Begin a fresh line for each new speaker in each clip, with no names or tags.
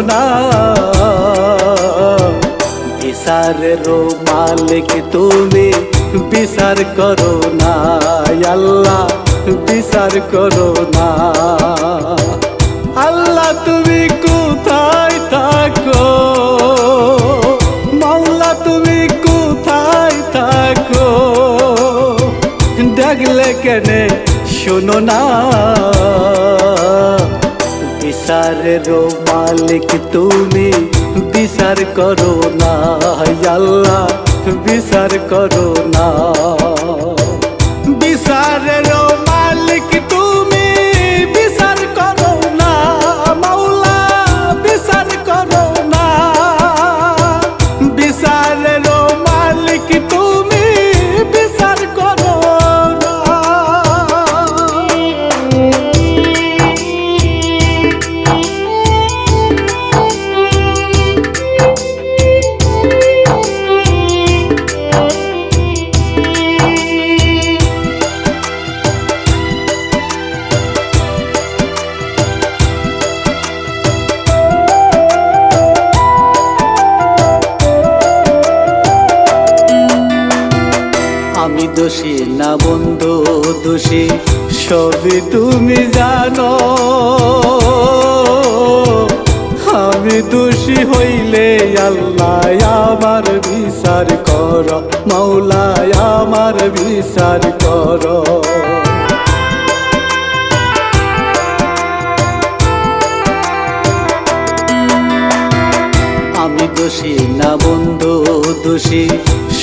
না। বিচারের মালিক তুমি, বিচার করো না। আল্লাহ, বিচার করো না। আল্লাহ, তুমি কোথায় থাকো? মাওলা, তুমি কোথায় থাকো? দেখলে কেনে? শোনো না। বিচারের মালিক তুমি বিচার করো না আল্লাহ বিচার করো না। দোষী না বন্ধু দোষী, সবই তুমি জানো। আমি দোষী হইলে আল্লাহ আমার বিচার কর মাওলায় আমার বিচার কর। আমি দোষী না বন্ধু দোষী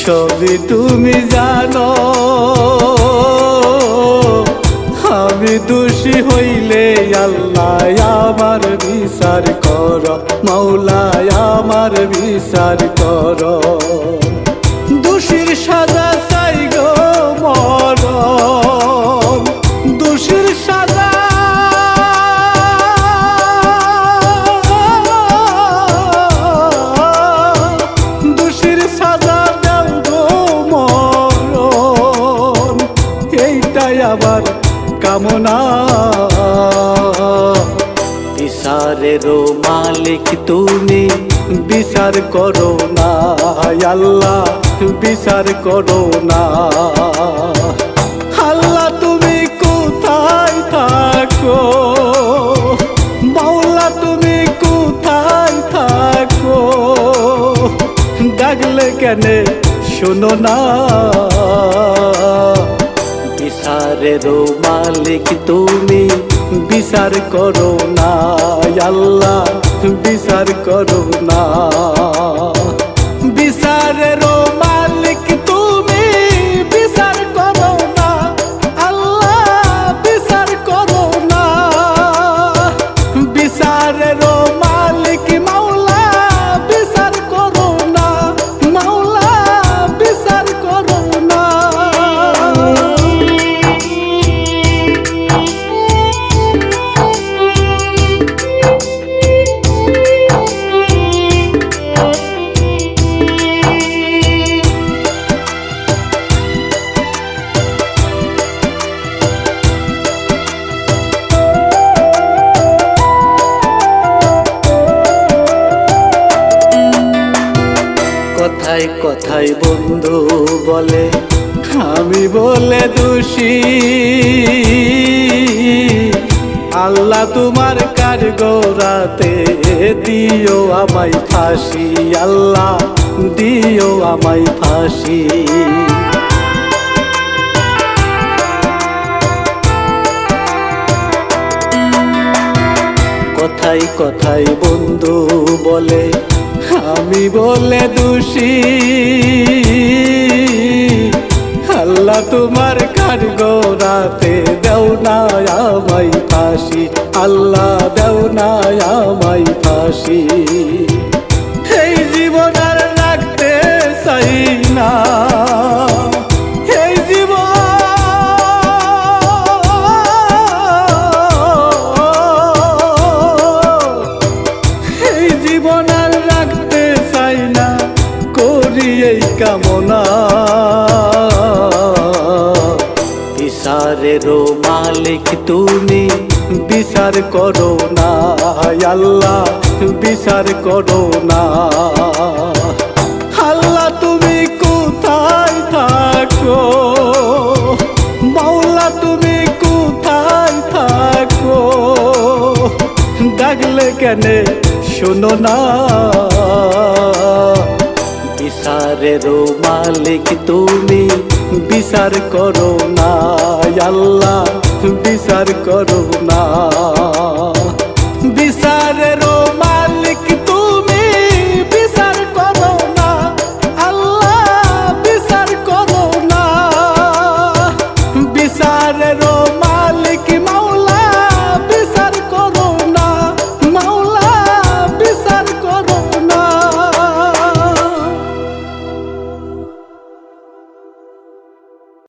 সবই তুমি জানো। আমি দোষী হইলে আল্লাহ আমার বিচার কর মৌলায় আমার বিচার কর। কামনা। বিচারের মালিক, তুমি বিচার করো না। আল্লাহ বিচার করো না। আল্লাহ, তুমি কোথায় থাকো? মাওলা, তুমি কোথায় থাকো? ডাকলে কেনে শোনো না? বিচারের মালিক তুমি বিচার করো না আল্লাহ বিচার করো না। কথায় কথায় বন্ধু বলে, আমি বলে দোষী। আল্লাহ তোমার কার গোরাতে দিও আমায় ফাঁসি, আল্লাহ দিও আমায় ফাঁসি। কথায় কথায় বন্ধু বলে আমি বলে দোষী। আল্লাহ তোমার কার গোরাতে দেও না আমায় ফাঁসি। আল্লাহ এই কামনা। বিচারের মালিক, তুমি বিচার করো না। আল্লাহ বিচার করো না। আল্লাহ, তুমি কোথায় থাকো? মাওলা, তুমি কোথায় থাকো? ডাকলে কেনে শোনো না। বিচারেরও মালিক তুমি বিচার করো না আল্লাহ বিচার করো না।